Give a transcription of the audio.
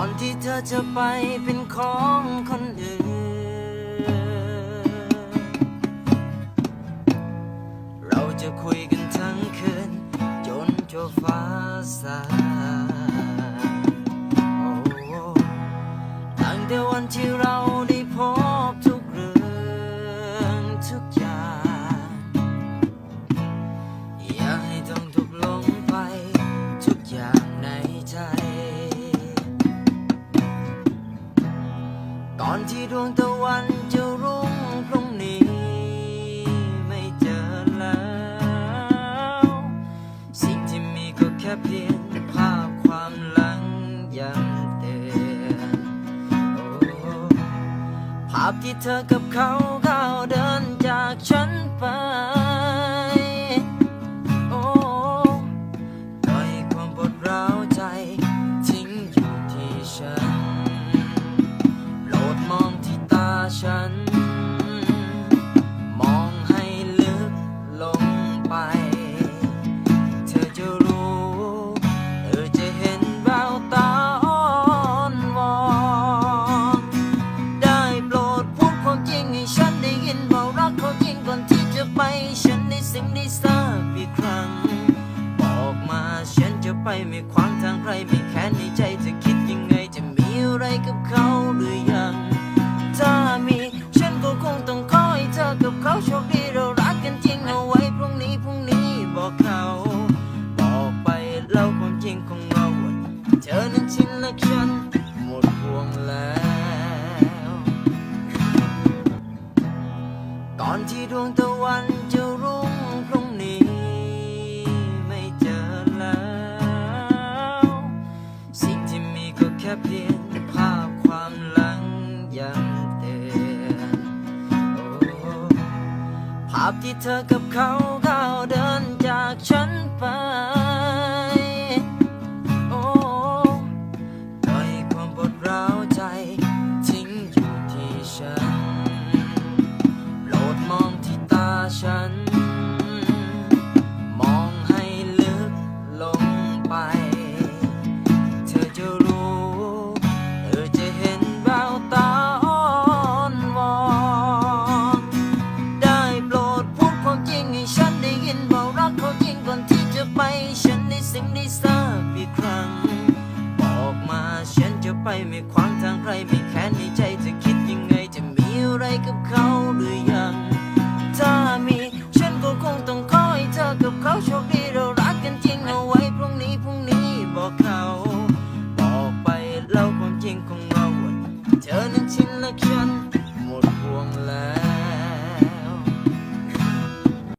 อนที่เธอจะไปเป็นของคนอื่น เราจะคุยกันทั้งคืน จนจบฟ้าสางโอ้ตั้งแต่วันที่เราได้พบทุกเรื่องทุกอย่าง อนที่ดวงตะวันจะรุ่งพรุ่งนี้ ไม่เจอแล้ว สิ่งที่มีก็แค่เพียงภาพความหลังยังเตือนภาพที่เธอกับเขาก้าวเดิน ไป เธอจะรู้ เธอจะเห็นแววตาอ่อนวอนได้โปรดพูดความจริงให้ฉันได้ยินว่ารักเขาจริงก่อนที่จะไป ฉันได้สิ่งได้ทราบอีกครั้ง บอกมาฉันจะไปไม่ขวางทางใครไม่แค้นในใจ นั้นชินและฉันหมดห่วงแล้ว ก่อนที่ดวงตะวันจะรุ่งพรุ่งนี้ไม่เจอแล้ว สิ่งที่มีก็แค่เพียงภาพความหลังยังเตือนภาพที่เธอกับเขา นได้ยินว่ารักเขาจริงก่อนที่จะไป ฉันได้สิ่งได้ทราบอีกครั้ง บอกมาฉันจะไปไม่ขวางทางใครไม่แค้นในใจจะคิดยังไงจะมีอะไรกับเขาหรือยัง ถ้ามีฉันก็คงต้องขอให้เธอกับเขาโชคดีเรารักกันจริงเอาไว้พรุ่งนี้พรุ่งนี้บอกเขา บอกไปเล่าความจริงของเราว่าเธอนั้นชินและฉั